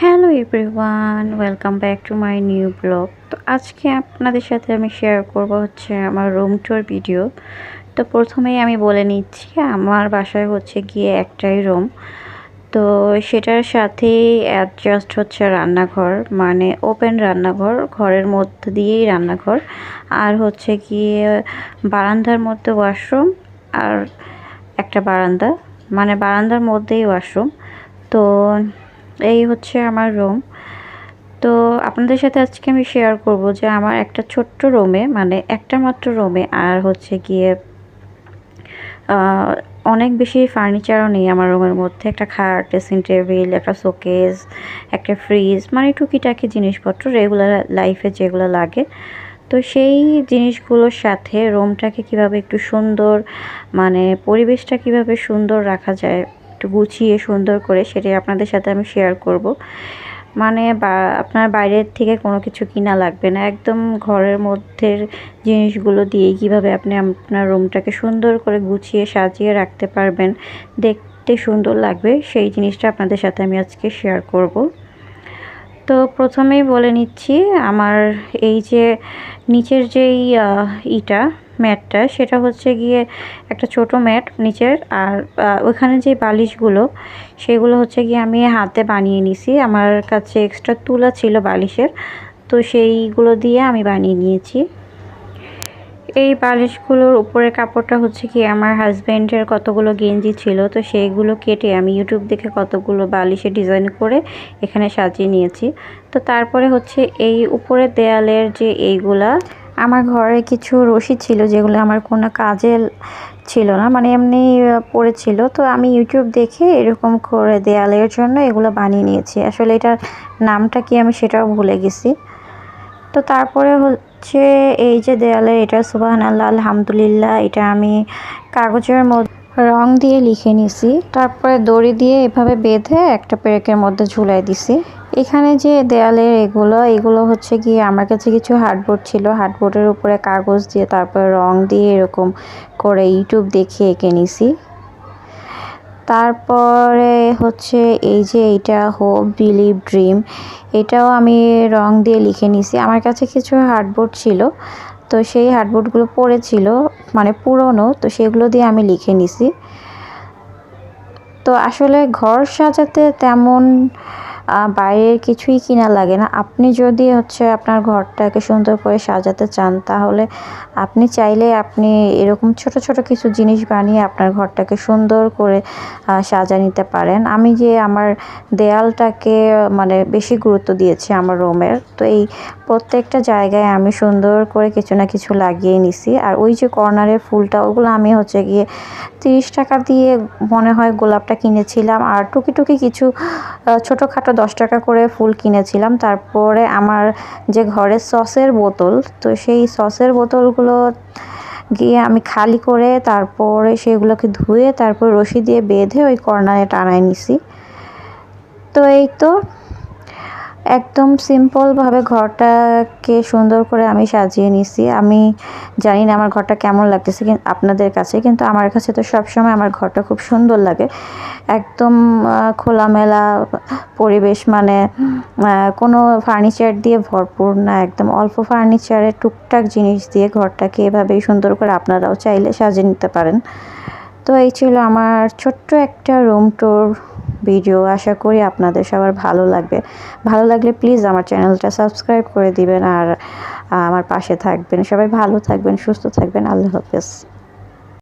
Hello everyone, welcome back to my new blog. তো আজকে আপনাদের সাথে আমি শেয়ার করব হচ্ছে আমার রুম টুর ভিডিও। তো প্রথমেই আমি বলে নিচ্ছি, আমার বাসায় হচ্ছে গিয়ে একটাই রুম। তো সেটার সাথেই অ্যাডজাস্ট হচ্ছে রান্নাঘর মানে ওপেন রান্নাঘর, ঘরের মধ্যে দিয়েই রান্নাঘর। আর হচ্ছে গিয়ে বারান্দার মধ্যে ওয়াশরুম আর একটা বারান্দা মানে বারান্দার মধ্যেই ওয়াশরুম তো এই হচ্ছে আমার রুম তো আপনাদের সাথে আজকে আমি শেয়ার করব যে আমার একটা ছোট্ট রুমে মানে একটা মাত্র রুমে আর হচ্ছে গিয়ে অনেক বেশি ফার্নিচারও নেই আমার রুমের মধ্যে। একটা খাট ড্রেসিং টেবিল একটা শোকেস একটা ফ্রিজ মানে টুকিটাকি জিনিসপত্র রেগুলার লাইফে যেগুলো লাগে। তো সেই জিনিসগুলোর সাথে রুমটাকে কীভাবে একটু সুন্দর মানে পরিবেশটা কীভাবে সুন্দর রাখা যায় একটু গুছিয়ে সুন্দর করে সেটাই আপনাদের সাথে আমি শেয়ার করব। মানে আপনার বাইরের থেকে কোনো কিছু কিনা লাগবে না। একদম ঘরের মধ্যে জিনিসগুলো দিয়ে কীভাবে আপনি আপনার রুমটাকে সুন্দর করে গুছিয়ে সাজিয়ে রাখতে পারবেন, দেখতে সুন্দর লাগবে, সেই জিনিসটা আপনাদের সাথে আমি আজকে শেয়ার করব। তো প্রথমেই বলে নিচ্ছি, আমার এই যে নিচের যেই ইটা ম্যাটটা, সেটা হচ্ছে গিয়ে একটা ছোট ম্যাট নিচের, আর ওখানে যে বালিশগুলো, সেগুলো হচ্ছে গিয়ে আমি হাতে বানিয়ে নিছি। আমার কাছে এক্সট্রা তুলা ছিল বালিশের, তো সেইগুলো দিয়ে আমি বানিয়ে নিয়েছি। এই বালিশগুলোর উপরের কাপড়টা হচ্ছে কি, আমার হাজব্যান্ডের কতগুলো গেঞ্জি ছিল, তো সেইগুলো কেটে আমি ইউটিউব দেখে কতগুলো বালিশে ডিজাইন করে এখানে সাজিয়ে নিয়েছি। তো তারপরে হচ্ছে এই উপরের দেয়ালের যে এইগুলা আমার ঘরে কিছু রশি ছিল যেগুলো আমার কোনো কাজে ছিল না মানে এমনি পড়েছিল। তো আমি ইউটিউব দেখে এরকম করে দেয়ালের জন্য এগুলো বানিয়ে নিয়েছি। আসলে এটার নামটা কি আমি সেটাও ভুলে গেছি। তো তারপরে হচ্ছে এই যে দেয়ালে এটা সুবাহান আল্লাহ আলহামদুলিল্লাহ, এটা আমি কাগজের মধ্যে রং দিয়ে লিখে নিছি। তারপরে দড়ি দিয়ে এভাবে বেঁধে একটা পেরেকের মধ্যে ঝুলাই দিছি। এখানে যে দেয়ালের এগুলো এগুলো হচ্ছে গিয়ে আমার কাছে কিছু হার্ডবোর্ড ছিল। হার্ডবোর্ডের উপরে কাগজ দিয়ে তারপর রং দিয়ে এরকম করে ইউটিউব দেখে এঁকে নিছি। তারপরে হচ্ছে এই যে এইটা হোপ বিলিভ ড্রিম, এটাও আমি রং দিয়ে লিখে নিছি। আমার কাছে কিছু হার্ডবোর্ড ছিল, তো সেই হার্ডবোর্ডগুলো পড়েছিল মানে পুরনো, তো সেগুলো দিয়ে আমি লিখে নিছি। তো আসলে ঘর সাজাতে তেমন বাইরের কিছুই কিনা লাগে না। আপনি যদি হচ্ছে আপনার ঘরটাকে সুন্দর করে সাজাতে চান, তাহলে আপনি চাইলে আপনি এরকম ছোট ছোট কিছু জিনিস বানিয়ে আপনার ঘরটাকে সুন্দর করে সাজা নিতে পারেন। আমি যে আমার দেয়ালটাকে মানে বেশি গুরুত্ব দিয়েছি আমার রুমের, তো এই প্রত্যেকটা জায়গায় আমি সুন্দর করে কিছু না কিছু লাগিয়ে নিছি। আর ওই যে কর্নারের ফুলটা, ওগুলো আমি হচ্ছে গিয়ে তিরিশ টাকা দিয়ে মনে হয় গোলাপটা কিনেছিলাম। আর টুকি টুকি কিছু ছোটোখাটো দশ টাকা করে ফুল কিনেছিলাম। তারপরে আমার যে ঘরের সসের বোতল, তো সেই সসের বোতলগুলো গিয়ে আমি খালি করে তারপরে সেগুলোকে ধুয়ে তারপর রশি দিয়ে বেঁধে ওই কর্নারে টানায় নিছি। তো এই তো একদম সিম্পলভাবে ঘরটাকে সুন্দর করে আমি সাজিয়ে নিছি। আমি জানি না আমার ঘরটা কেমন লাগতেছে আপনাদের কাছে, কিন্তু আমার কাছে তো সবসময় আমার ঘরটা খুব সুন্দর লাগে। একদম খোলামেলা পরিবেশ মানে কোনো ফার্নিচার দিয়ে ভরপুর না, একদম অল্প ফার্নিচারের টুকটাক জিনিস দিয়ে ঘরটাকে এভাবেই সুন্দর করে আপনারাও চাইলে সাজিয়ে নিতে পারেন। তো এই ছিল আমার ছোট্ট একটা রুম টুর ভিডিও আশা করি আপনাদের সবার ভালো লাগবে। ভালো লাগলে প্লিজ আমার চ্যানেলটা সাবস্ক্রাইব করে দিবেন আর আমার পাশে থাকবেন। সবাই ভালো থাকবেন, সুস্থ থাকবেন। আল্লাহ হাফেজ।